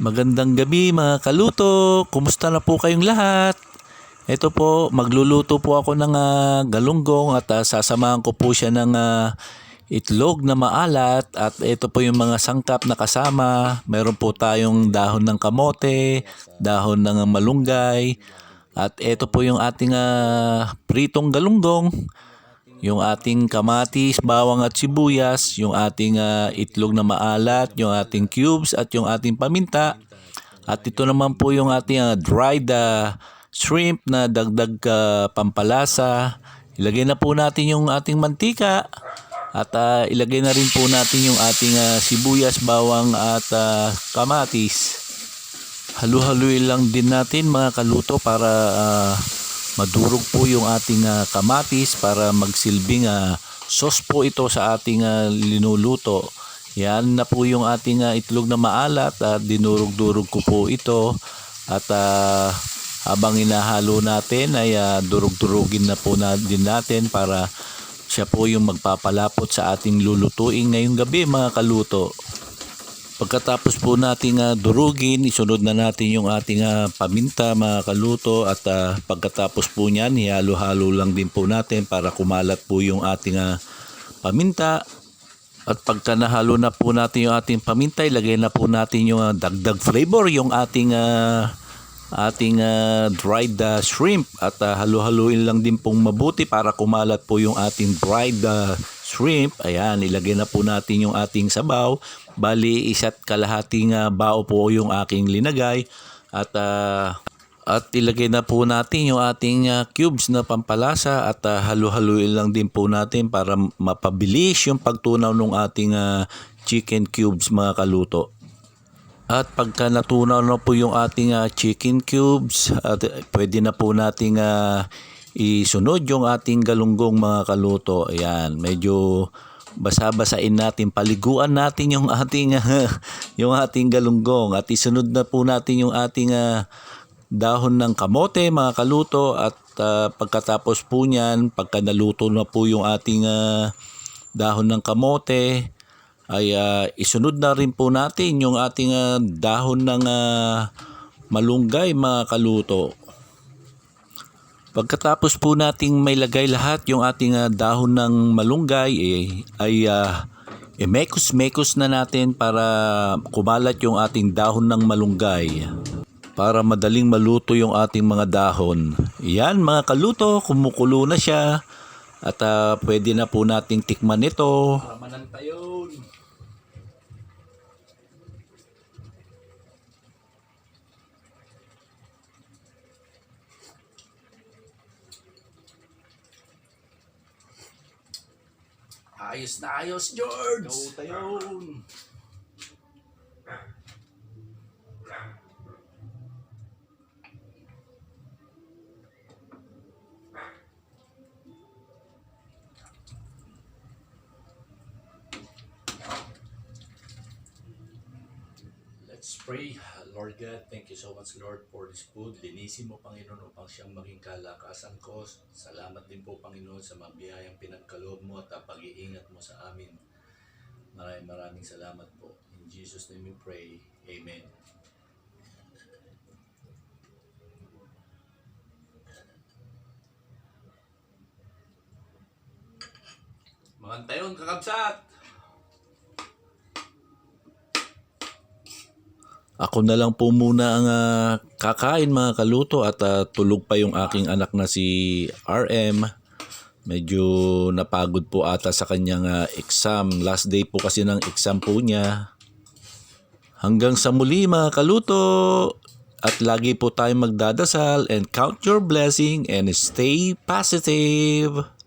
Magandang gabi mga kaluto. Kumusta na po kayong lahat? Ito po, magluluto po ako ng ah, galunggong at ah, sasamahan ko po siya ng ah, itlog na maalat at ito po yung mga sangkap na kasama. Meron po tayong dahon ng kamote, dahon ng malunggay at ito po yung ating ah, pritong galunggong yung ating kamatis, bawang at sibuyas, yung ating ah, itlog na maalat, yung ating cubes at yung ating paminta. At ito naman po yung ating ah, dried ah, shrimp na dagdag ah, pampalasa. Ilagay na po natin yung ating mantika at ah, ilagay na rin po natin yung ating ah, sibuyas, bawang at ah, kamatis. Halu-haluin lang din natin mga kaluto para ah, madurog po yung ating ah, kamatis para magsilbing ah, sauce po ito sa ating ah, linuluto. Yan na po yung ating ah, itlog na maalat at dinurog-durog ko po ito at ah, habang inahalo natin ay ah, durog-durugin na po na din natin para siya po yung magpapalapot sa ating lulutuin ngayong gabi mga kaluto. Pagkatapos po nating ah, durugin, isunod na natin yung ating ah, paminta mga kaluto at ah, pagkatapos po niyan, ihalo-halo lang din po natin para kumalat po yung ating ah, paminta. At pagka nahalo na po natin yung ating paminta, ilagay na po natin yung ah, dagdag flavor, yung ating ah, ating ah, dried ah, shrimp at ah, halu-haluin lang din pong mabuti para kumalat po yung ating dried ah, shrimp. Ayan, ilagay na po natin yung ating sabaw. Bali, isa't kalahating ah, bao po yung aking linagay at ah, at ilagay na po natin yung ating ah, cubes na pampalasa at ah, halu-haluin lang din po natin para mapabilis yung pagtunaw ng ating ah, chicken cubes mga kaluto. At pagka natunaw na po yung ating ah, chicken cubes, at eh, pwede na po nating ah, isunod yung ating galunggong mga kaluto. Ayan, medyo basa-basain natin, paliguan natin yung ating yung ating galunggong at isunod na po natin yung ating ah, dahon ng kamote mga kaluto at ah, pagkatapos po niyan, pagka naluto na po yung ating ah, dahon ng kamote, ay ah, isunod na rin po natin yung ating ah, dahon ng ah, malunggay mga kaluto. Pagkatapos po nating may lagay lahat yung ating ah, dahon ng malunggay eh, ay uh, mekos-mekos na natin para kumalat yung ating dahon ng malunggay para madaling maluto yung ating mga dahon. Yan mga kaluto, kumukulo na siya at ah, pwede na po nating tikman ito. Manantayon. Ayos na ayos, George! Tayon! Let's pray. Lord God, thank you so much Lord for this food. Linisin mo Panginoon upang siyang maging kalakasan ko. Salamat din po Panginoon sa mga biyayang pinagkaloob mo at pag-iingat mo sa amin. Maraming maraming salamat po. In Jesus name we pray. Amen. Mga tayon, kakabsat! Ako na lang po muna ang ah, kakain mga kaluto at ah, tulog pa yung aking anak na si RM. Medyo napagod po ata sa kanyang ah, exam. Last day po kasi ng exam po niya. Hanggang sa muli mga kaluto. At lagi po tayong magdadasal and count your blessing and stay positive.